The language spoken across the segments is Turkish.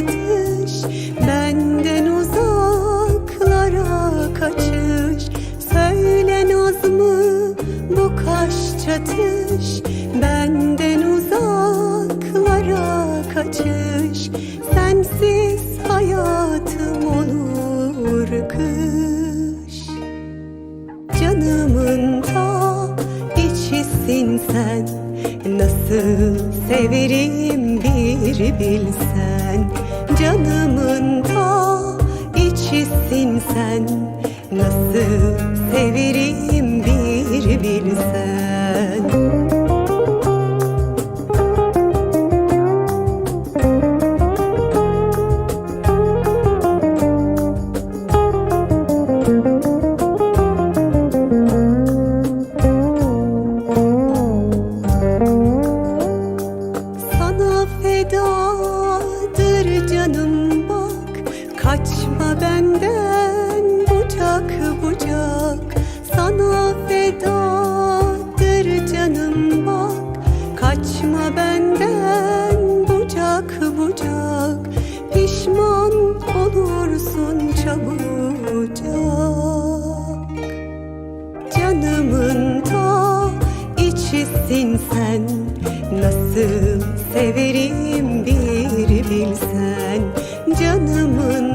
satış Benden uzaklara kaçış. Söyle nazmı bu kaş çatış Benden uzaklara kaçış. Sensiz hayatım olur kış. Canımın ta içisin sen. Nasıl severim bir bilsen. Canımın ta içisin sen. Nasıl severim bir bilsen. Sana fedadır Kaçma benden bucak bucak. Sana fedadır canım bak. Kaçma benden bucak bucak. Pişman olursun çabucak. Canımın ta içisin sen. Nasıl severim bir bilsen. Canımın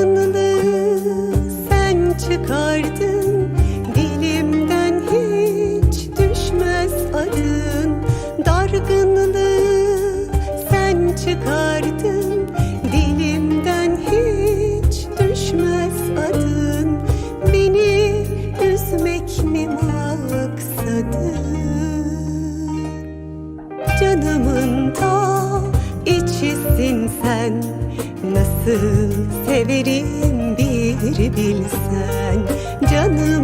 Dargınlığı sen çıkardın içisin sen Nasıl severim bir bilsen. Canımın